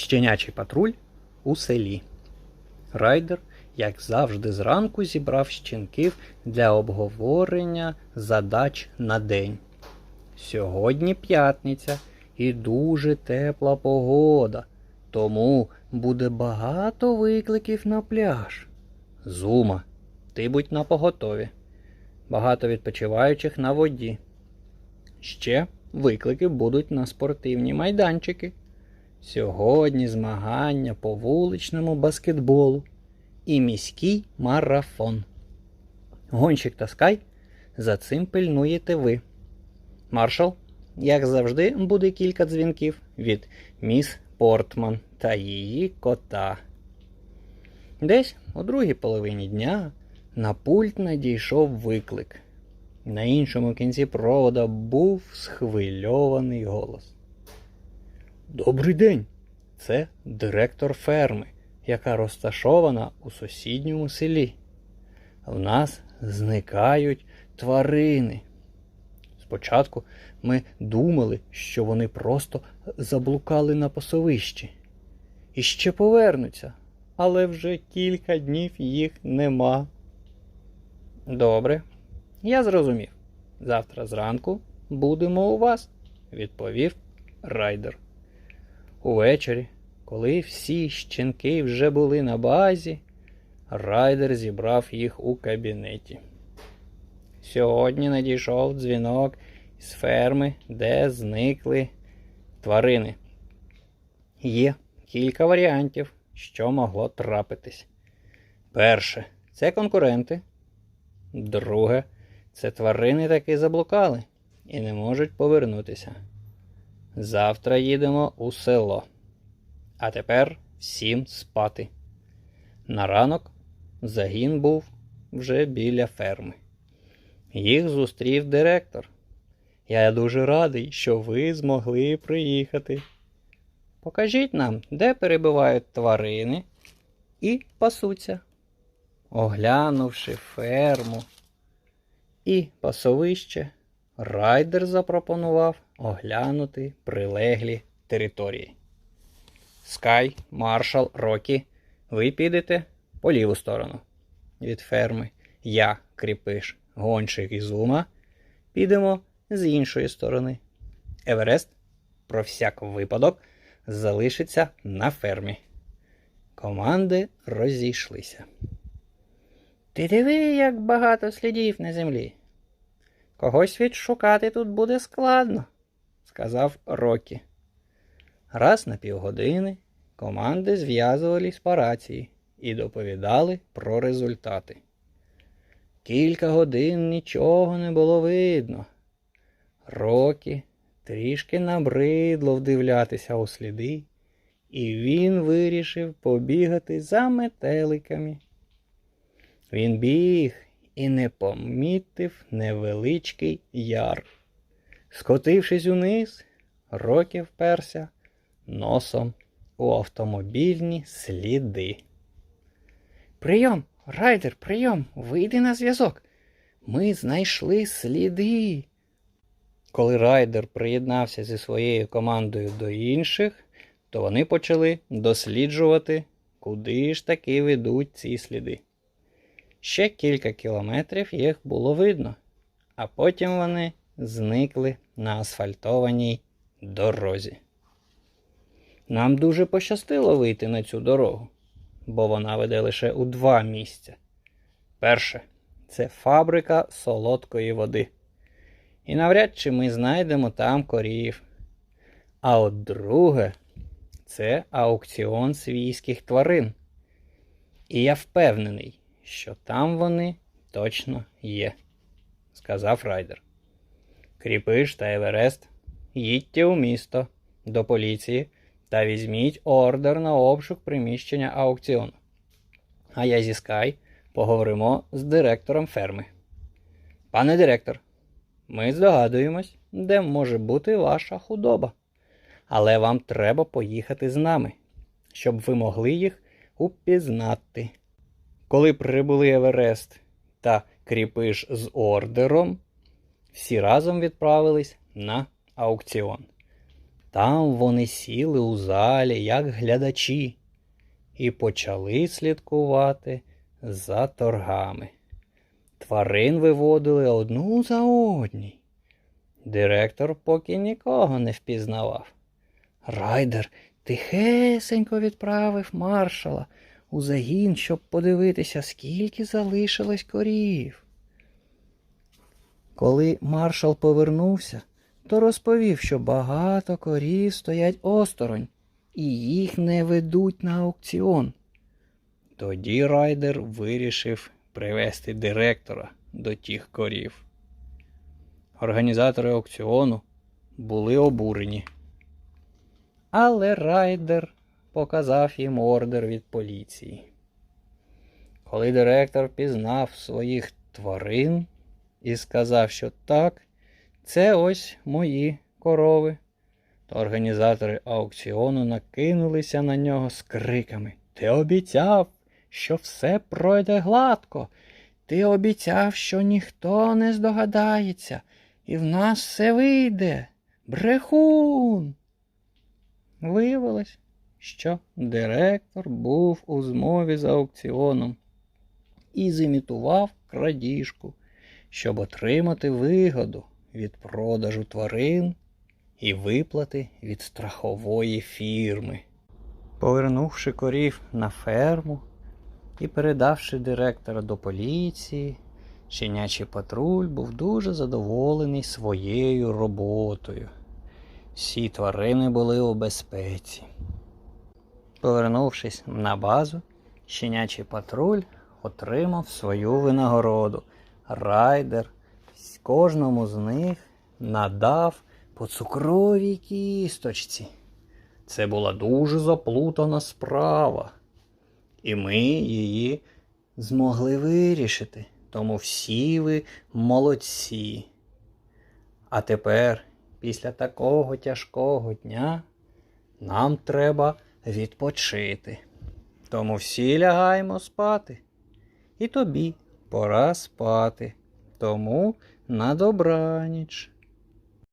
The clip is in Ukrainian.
Щенячий патруль у селі. Райдер, як завжди, зранку зібрав щенків для обговорення задач на день. Сьогодні п'ятниця і дуже тепла погода, тому буде багато викликів на пляж. Зума, ти будь на поготові. Багато відпочиваючих на воді. Ще виклики будуть на спортивні майданчики. Сьогодні змагання по вуличному баскетболу і міський марафон. Гонщик та Скай за цим пильнуєте ви. Маршал, як завжди, буде кілька дзвінків від міс Портман та її кота. Десь у другій половині дня на пульт надійшов виклик. На іншому кінці провода був схвильований голос. Добрий день! Це директор ферми, яка розташована у сусідньому селі. В нас зникають тварини. Спочатку ми думали, що вони просто заблукали на пасовищі і ще повернуться, але вже кілька днів їх нема. Добре, я зрозумів. Завтра зранку будемо у вас, відповів райдер. Увечері, коли всі щенки вже були на базі, райдер зібрав їх у кабінеті. Сьогодні надійшов дзвінок з ферми, де зникли тварини. Є кілька варіантів, що могло трапитись. Перше це конкуренти. Друге, це тварини таки заблукали і не можуть повернутися. Завтра їдемо у село. А тепер всім спати. На ранок загін був вже біля ферми. Їх зустрів директор. Я дуже радий, що ви змогли приїхати. Покажіть нам, де перебувають тварини, і пасуться. Оглянувши ферму і пасовище, райдер запропонував оглянути прилеглі території. Скай, маршал, Рокі, ви підете по ліву сторону від ферми. Я, кріпиш, гонщик і зума, підемо з іншої сторони. Еверест, про всяк випадок, залишиться на фермі. Команди розійшлися. Ти диви, як багато слідів на землі. Когось відшукати тут буде складно, сказав Рокі. Раз на півгодини команди зв'язувались по рації і доповідали про результати. Кілька годин нічого не було видно. Рокі трішки набридло вдивлятися у сліди, і він вирішив побігати за метеликами. Він біг і не помітив невеличкий яр. Скотившись униз, Рокі вперся носом у автомобільні сліди. Прийом, райдер, прийом, вийди на зв'язок. Ми знайшли сліди. Коли райдер приєднався зі своєю командою до інших, то вони почали досліджувати, куди ж таки ведуть ці сліди. Ще кілька кілометрів їх було видно, а потім вони зникли на асфальтованій дорозі. Нам дуже пощастило вийти на цю дорогу, бо вона веде лише у два місця. Перше це фабрика солодкої води. І навряд чи ми знайдемо там корів. А от друге це аукціон свійських тварин. І я впевнений, що там вони точно є, сказав райдер. Кріпиш та Еверест, їдьте у місто до поліції та візьміть ордер на обшук приміщення аукціону. А я зі Скай поговоримо з директором ферми. Пане директор, ми здогадуємось, де може бути ваша худоба. Але вам треба поїхати з нами, щоб ви могли їх упізнати. Коли прибули Еверест та Кріпиш з ордером, всі разом відправились на аукціон. Там вони сіли у залі, як глядачі, і почали слідкувати за торгами. Тварин виводили одну за одній. Директор поки нікого не впізнавав. Райдер тихесенько відправив маршала у загін, щоб подивитися, скільки залишилось корів. Коли маршал повернувся, то розповів, що багато корів стоять осторонь, і їх не ведуть на аукціон. Тоді райдер вирішив привезти директора до тих корів. Організатори аукціону були обурені. Але райдер показав їм ордер від поліції. Коли директор пізнав своїх тварин і сказав, що так, це ось мої корови, то організатори аукціону накинулися на нього з криками Ти обіцяв, що все пройде гладко. Ти обіцяв, що ніхто не здогадається, і в нас все вийде. Брехун. Виявилось, що директор був у змові з аукціоном і зімітував крадіжку, щоб отримати вигоду від продажу тварин і виплати від страхової фірми. Повернувши корів на ферму і передавши директора до поліції, щенячий патруль був дуже задоволений своєю роботою. Всі тварини були у безпеці. Повернувшись на базу, щенячий патруль отримав свою винагороду. Райдер кожному з них надав по цукровій кісточці. Це була дуже заплутана справа, і ми її змогли вирішити. Тому всі ви молодці. А тепер, після такого тяжкого дня, нам треба відпочити. Тому всі лягаємо спати. І тобі пора спати. Тому на добраніч.